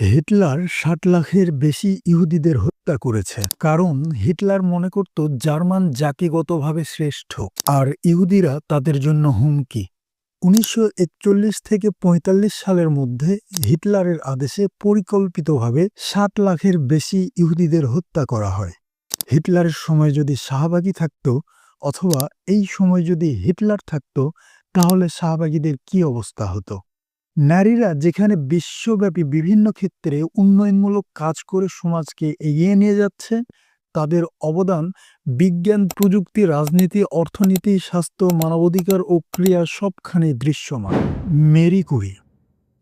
Hitler ষাট লাখের বেশি ইহুদিদের হত্যা করেছে, কারণ হিটলার মনে করত জার্মান জাতিগতভাবে শ্রেষ্ঠ, আর ইহুদিরা তাদের জন্য হুমকি। উনিশশো একচল্লিশ থেকে পঁয়তাল্লিশ সালের মধ্যে হিটলারের আদেশে পরিকল্পিতভাবে ষাট লাখের বেশি ইহুদিদের হত্যা করা হয়। হিটলারের সময় যদি শাহবাগী থাকত, অথবা এই সময় যদি হিটলার থাকত, তাহলে শাহবাগীদের কি অবস্থা হতো? নারীরা যেখানে বিশ্বব্যাপী বিভিন্ন ক্ষেত্রে উন্নয়নমূলক কাজ করে সমাজকে এগিয়ে নিয়ে যাচ্ছে, তাদের অবদান বিজ্ঞান, প্রযুক্তি, রাজনীতি, অর্থনীতি, স্বাস্থ্য, মানবাধিকার ও ক্রিয়া সবখানে দৃশ্যমান। মেরি কুরি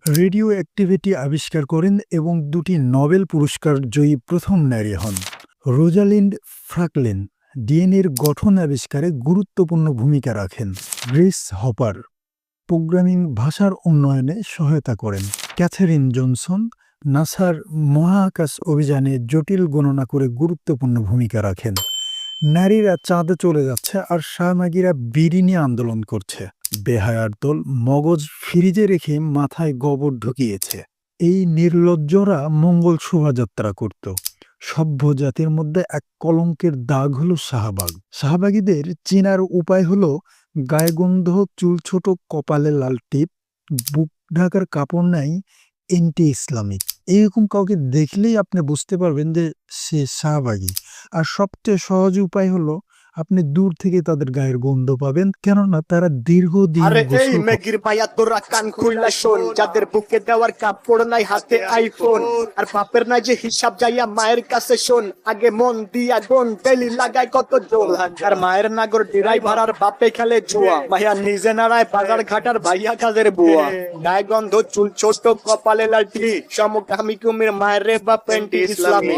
রেডিও অ্যাক্টিভিটি আবিষ্কার করেন এবং দুটি নোবেল পুরস্কার জয়ী প্রথম নারী হন। রোজালিন্ড ফ্রাকলিন ডিএনএর গঠন আবিষ্কারে গুরুত্বপূর্ণ ভূমিকা রাখেন। গ্রেস হপার প্রোগ্রামিং ভাষার উন্নয়নে সহায়তা করেন। ক্যাথেরিন জনসন নাসার মহাকাশ অভিযানে জটিল গণনা করে গুরুত্বপূর্ণ ভূমিকা রাখেন। নারীরা চাঁদে চলে যাচ্ছে আর শাহমাগিরা বিড়ি নিয়ে আন্দোলন করছে। বেহায়ার দল মগজ ফ্রিজে রেখে মাথায় গোবর ঢুকিয়েছে। এই নির্লজ্জরা মঙ্গল শোভাযাত্রা করত। সভ্য জাতির মধ্যে এক কলঙ্কের দাগ হলো শাহবাগ। শাহবাগীদের চিনার উপায় হলো গায়ে গন্ধ চুল ছোট, কপালে লাল টিপ, বুক ঢাকার কাপড় নাই এন্টি ইসলামিক এইরকম কাউকে দেখলেই আপনি বুঝতে পারবেন যে সে শাহবাগী। আর সবচেয়ে সহজ উপায় হলো আপনি দূর থেকে তাদের গায়ের গন্ধ পাবেন। কেননা তারা দীর্ঘদিন আরে এই মেগির ভাইয়া তোরা কান খুললা শোন। যাদের বুকে দেওয়ার কাপড় নাই হাতে আইফোন আর বাপের নাই যে হিসাব যাইয়া মায়ের কাছে শোন। আগে মন দিয়া গুন ডেলি লাগায় কত জোর। আর মায়ের নাগর ড্রাইভার আর বাপে খেলে জুয়া। ভাইয়া নিজে নাড়ায় বাজার ঘাটার ভাইয়া কাজের বুয়া। গায়ে গন্ধ চুল ছোট কপালে লালটি সমকামী কুমির মায়ের রে বা পেন্টি ইসলামী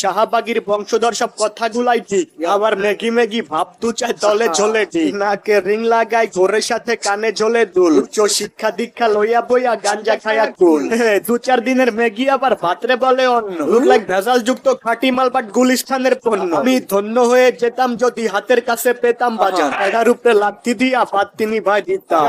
শাহবাগীর বংশধর সব কথাগুলাই ঠিক। আবার মেগি মেগি ভাব তু চাই দলে ঝোলে ঠিক নাকে রিং লাগাই ঘোরের সাথে কানে ঝোলে দুল। উচ্চ শিক্ষা দীক্ষা লইয়া বইয়া গাঞ্জা খায়া কুল। দু চার দিনের ম্যাগি আবার ভাতরে বলে অন্য লুক লাইক ভেজাল যুক্ত খাটি মাল বাট গুলিস্থানের পণ্য। আমি ধন্য হয়ে যেতাম যদি হাতের কাছে পেতাম বাজার। এটার উপরে লাগতি দিয়া ভাত তিনি ভাই দিতাম।